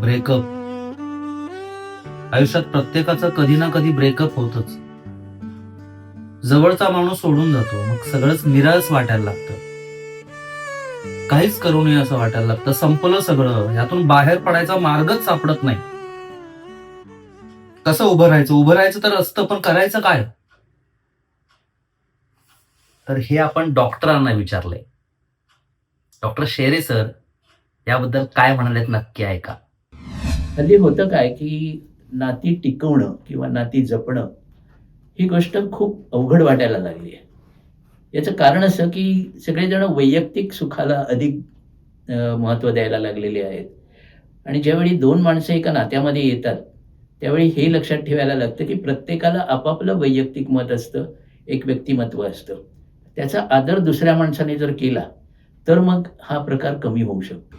Breakup. आयुष्यात प्रत्येकाचं कधी ना कधी ब्रेकअप होतच. जवळचा माणूस सोडून जातो मग सगळंच निराश वाटायला लागतं. काहीच करू नये असं वाटायला लागतं संपलं सगळं. यातून बाहेर पडायचा मार्गच सापडत नाही. कसं उभं राहायचं? उभं राहायचं तर असतं पण करायचं काय? तर हे आपण डॉक्टरांना विचारलंय. डॉक्टर शेरे सर याबद्दल काय म्हणालेत नक्की ऐका. हल्ली होतं काय की नाती टिकवणं किंवा नाती जपणं ही गोष्ट खूप अवघड वाटायला लागली आहे. याचं कारण असं की सगळेजण वैयक्तिक सुखाला अधिक महत्त्व द्यायला लागलेले आहेत. आणि ज्यावेळी दोन माणसं एका नात्यामध्ये येतात त्यावेळी हे लक्षात ठेवायला लागतं की प्रत्येकाला आपापलं वैयक्तिक मत असतं एक व्यक्तिमत्व असतं. त्याचा आदर दुसऱ्या माणसाने जर केला तर मग हा प्रकार कमी होऊ शकतो.